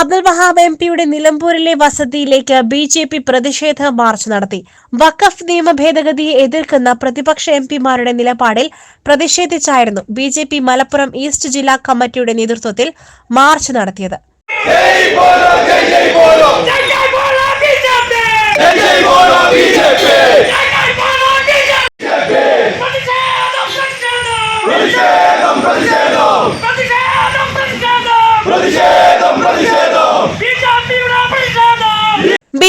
Abdul Wahab M പിയുടെ നിലമ്പൂരിലെ വസതിയിലേക്ക് ബി ജെ പി പ്രതിഷേധ മാർച്ച് നടത്തി. വഖഫ് നിയമ ഭേദഗതിയെ എതിർക്കുന്ന പ്രതിപക്ഷ എം പിമാരുടെ നിലപാടിൽ പ്രതിഷേധിച്ചായിരുന്നു B J P Malappuram east ജില്ലാ കമ്മിറ്റിയുടെ നേതൃത്വത്തിൽ മാർച്ച് നടത്തിയത്. ബോലോ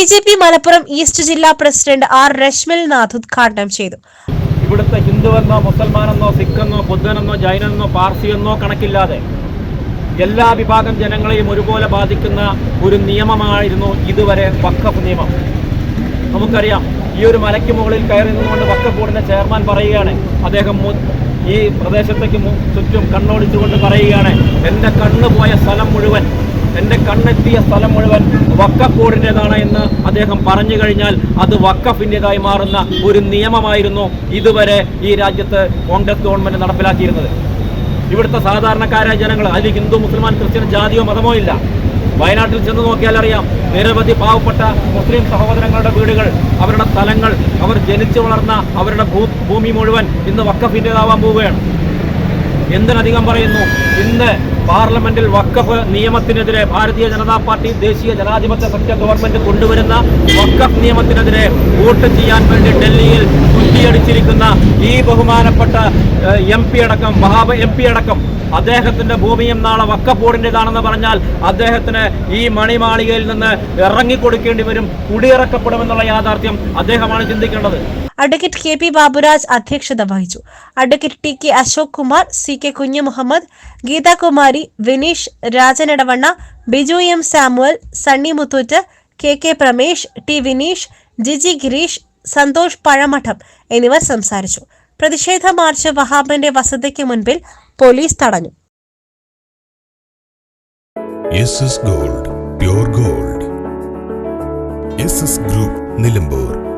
ജെ പി മലപ്പുറം ഈസ്റ്റ് ജില്ലാ പ്രസിഡന്റ് ആർ രശ്മിൽ നാഥ് ഉദ്ഘാടനം ചെയ്തു. ഇവിടുത്തെ ഹിന്ദുവെന്നോ മുസൽമാനെന്നോ സിഖെന്നോ ബുദ്ധനെന്നോ ജൈനെന്നോ പാർസിയെന്നോ കണക്കില്ലാതെ എല്ലാ വിഭാഗം ജനങ്ങളെയും ഒരുപോലെ ബാധിക്കുന്ന ഒരു നിയമമായിരുന്നു ഇതുവരെ വക്കഫ് നിയമം. നമുക്കറിയാം ഈ ഒരു മലയ്ക്ക് മുകളിൽ കയറി നിന്നുകൊണ്ട് വക്കഫ് ബോർഡിന്റെ ചെയർമാൻ പറയുകയാണ് അദ്ദേഹം ഈ പ്രദേശത്തേക്ക് ചുറ്റും കണ്ണോടിച്ചുകൊണ്ട് പറയുകയാണ് എന്റെ കണ്ണ് പോയ സ്ഥലം മുഴുവൻ എന്റെ കണ്ണെത്തിയ സ്ഥലം മുഴുവൻ വക്കഫോർഡിന്റെതാണ് എന്ന് അദ്ദേഹം പറഞ്ഞു കഴിഞ്ഞാൽ അത് വക്കഫിന്റെതായി മാറുന്ന ഒരു നിയമമായിരുന്നു ഇതുവരെ ഈ രാജ്യത്ത് കോൺഗ്രസ് ഗവൺമെന്റ് നടപ്പിലാക്കിയിരുന്നത്. ഇവിടുത്തെ സാധാരണക്കാരായ ജനങ്ങൾ അതിൽ ഹിന്ദു മുസ്ലിമാൻ ക്രിസ്ത്യൻ ജാതിയോ മതമോ ഇല്ല. വയനാട്ടിൽ ചെന്ന് നോക്കിയാൽ അറിയാം നിരവധി പാവപ്പെട്ട മുസ്ലിം സഹോദരങ്ങളുടെ വീടുകൾ അവരുടെ സ്ഥലങ്ങൾ അവർ ജനിച്ചു വളർന്ന അവരുടെ ഭൂമി മുഴുവൻ ഇന്ന് വക്കഫിന്റെതാവാൻ പോവുകയാണ്. എന്തിനധികം പറയുന്നു? ഇന്ന് പാർലമെന്റിൽ വക്കഫ് നിയമത്തിനെതിരെ ഭാരതീയ ജനതാ പാർട്ടി ദേശീയ ജനാധിപത്യ സഖ്യ ഗവൺമെന്റ് കൊണ്ടുവരുന്ന വക്കഫ് നിയമത്തിനെതിരെ വോട്ട് ചെയ്യാൻ വേണ്ടി ഡൽഹിയിൽ കുറ്റിയടിച്ചിരിക്കുന്ന ഈ ബഹുമാനപ്പെട്ട എം പി അടക്കം മഹാ എം പി അടക്കം അദ്ദേഹത്തിന്റെ ഭൂമിയും നാളെ വക്കഫ് ബോർഡിന്റെതാണെന്ന് പറഞ്ഞാൽ അദ്ദേഹത്തിന് ഈ മണിമാളികയിൽ നിന്ന് ഇറങ്ങിക്കൊടുക്കേണ്ടി വരും കുടിയിറക്കപ്പെടുമെന്നുള്ള യാഥാർത്ഥ്യം അദ്ദേഹമാണ് ചിന്തിക്കേണ്ടത്. അഡ്വക്കേറ്റ് കെ പി ബാബുരാജ് അധ്യക്ഷത വഹിച്ചു. Advocate T K Ashok Kumar C K Kunju Muhammad Geethakumari Vineesh Rajanadavanna Biju M Samuel Sunny Muthoot K K Pramesh T Vineesh Jiji Gireesh Santhosh Pazhamadam എന്നിവർ സംസാരിച്ചു. പ്രതിഷേധ മാർച്ച് വഹാബിന്റെ വസതിക്ക് മുൻപിൽ പോലീസ് തടഞ്ഞു. Gold pure gold group Nilambur